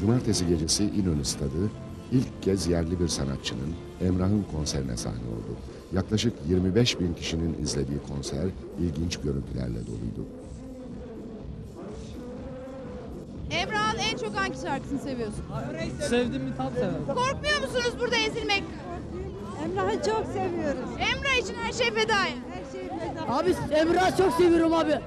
Cumartesi gecesi İnönü Stadı ilk kez yerli bir sanatçının Emrah'ın konserine sahne oldu. Yaklaşık 25 bin kişinin izlediği konser ilginç görüntülerle doluydu. Emrah'ın en çok hangi şarkısını seviyorsun? Sevdim mi tam severim. Korkmuyor musunuz burada ezilmek? Emrah'ı çok seviyoruz. Emrah için her şey fedaya. Her şey feda. Abi Emrah'ı çok seviyorum abi.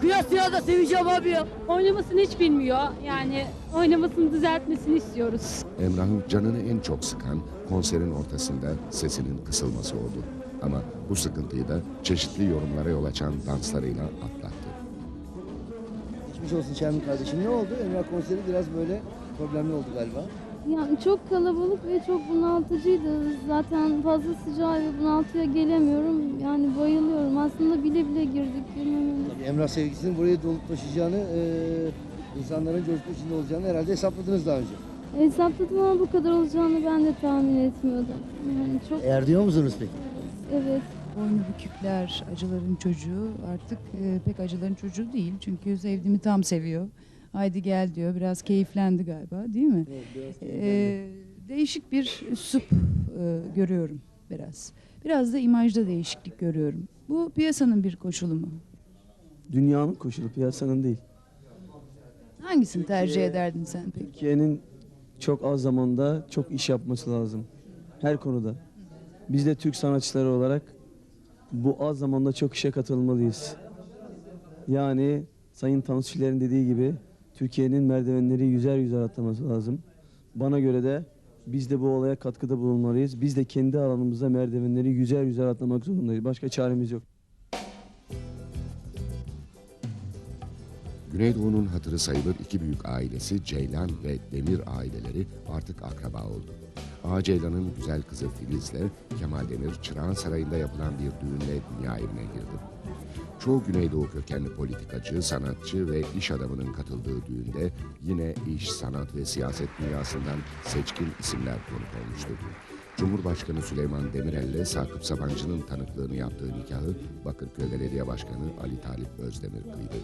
Kıyasıya da seveceğim abi ya. Oynamasını hiç bilmiyor. Yani oynamasını düzeltmesini istiyoruz. Emrah'ın canını en çok sıkan konserin ortasında sesinin kısılması oldu. Ama bu sıkıntıyı da çeşitli yorumlara yol açan danslarıyla atlattı. Geçmiş olsun Şermin kardeşim. Ne oldu? Emrah konseri biraz böyle problemli oldu galiba. Yani çok kalabalık ve çok bunaltıcıydı. Zaten fazla sıcağı ve bunaltıya gelemiyorum. Yani bayılıyorum. Aslında bile bile girdik. Tabii Emrah sevgisinin buraya dolup taşıyacağını, e, insanların coşku içinde olacağını herhalde hesapladınız daha önce. Hesapladım ama bu kadar olacağını ben de tahmin etmiyordum. Yani çok Eğer diyor musunuz peki? evet. Boynu bükükler, acıların çocuğu artık e, pek acıların çocuğu değil. Çünkü sevdiğimi tam seviyor. Haydi gel diyor. Biraz keyiflendi galiba değil mi? E, değişik bir üslup e, görüyorum biraz. Biraz da imajda değişiklik görüyorum. Bu piyasanın bir koşulu mu? Dünyanın koşulu piyasanın değil. Hangisini tercih ederdin sen peki? Türkiye'nin çok az zamanda çok iş yapması lazım. Her konuda. Biz de Türk sanatçıları olarak bu az zamanda çok işe katılmalıyız. Yani Sayın Tansu Çiller'in dediği gibi Türkiye'nin merdivenleri yüzer yüzer atlaması lazım. Bana göre de biz de bu olaya katkıda bulunmalıyız. Biz de kendi alanımızda merdivenleri yüzer yüzer atlamak zorundayız. Başka çaremiz yok. Güneydoğu'nun hatırı sayılır iki büyük ailesi Ceylan ve Demir aileleri artık akraba oldu. Ağa Ceylan'ın güzel kızı Filiz'le Kemal Demir Çırağan Sarayı'nda yapılan bir düğünle dünya evine girdi. Çoğu Güneydoğu kökenli politikacı, sanatçı ve iş adamının katıldığı düğünde yine iş, sanat ve siyaset dünyasından seçkin isimler konuk olmuştu. Cumhurbaşkanı Süleyman Demirel ile Sakıp Sabancı'nın tanıklığını yaptığı nikahı Bakırköy Belediye Başkanı Ali Talip Özdemir kıydı.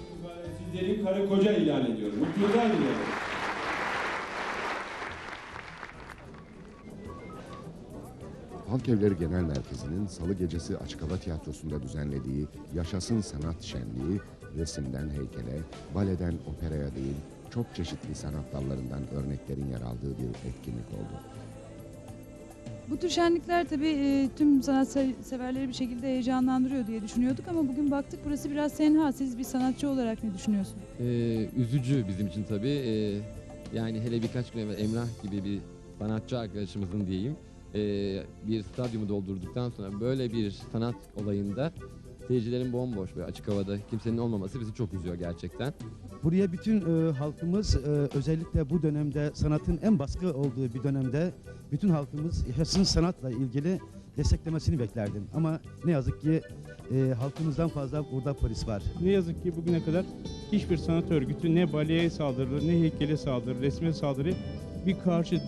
Sizleri karı koca ilan ediyorum. Mutluluklar diliyorum. Halk Evleri Genel Merkezi'nin salı gecesi Açık Hava Tiyatrosu'nda düzenlediği Yaşasın Sanat Şenliği resimden heykele, baleden operaya değil çok çeşitli sanat dallarından örneklerin yer aldığı bir etkinlik oldu. Bu tür şenlikler tabii e, tüm sanat se- severleri bir şekilde heyecanlandırıyor diye düşünüyorduk ama bugün baktık burası biraz tenha. Siz bir sanatçı olarak ne düşünüyorsunuz? Ee, üzücü bizim için tabii. Ee, yani hele birkaç gün evvel Emrah gibi bir sanatçı arkadaşımızın diyeyim ee, bir stadyumu doldurduktan sonra böyle bir sanat olayında seyircilerin bomboş ve açık havada kimsenin olmaması bizi çok üzüyor gerçekten. Buraya bütün e, halkımız e, özellikle bu dönemde sanatın en baskı olduğu bir dönemde bütün halkımız yaşasın sanatla ilgili desteklemesini beklerdim. Ama ne yazık ki e, halkımızdan fazla burada polis var. Ne yazık ki bugüne kadar hiçbir sanat örgütü ne baleye saldırdı, ne heykele saldırı, resme saldırı bir karşı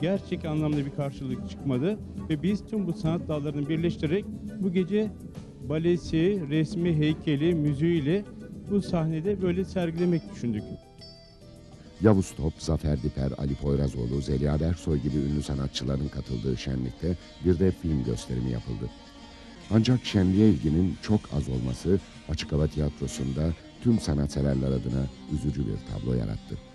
gerçek anlamda bir karşılık çıkmadı ve biz tüm bu sanat dallarını birleştirerek bu gece balesi, resmi, heykeli, müziğiyle bu sahnede böyle sergilemek düşündük. Yavuz Top, Zafer Diper, Ali Poyrazoğlu, Zeliha Bersoy gibi ünlü sanatçıların katıldığı şenlikte bir de film gösterimi yapıldı. Ancak şenliğe ilginin çok az olması Açık Hava Tiyatrosu'nda tüm sanatseverler adına üzücü bir tablo yarattı.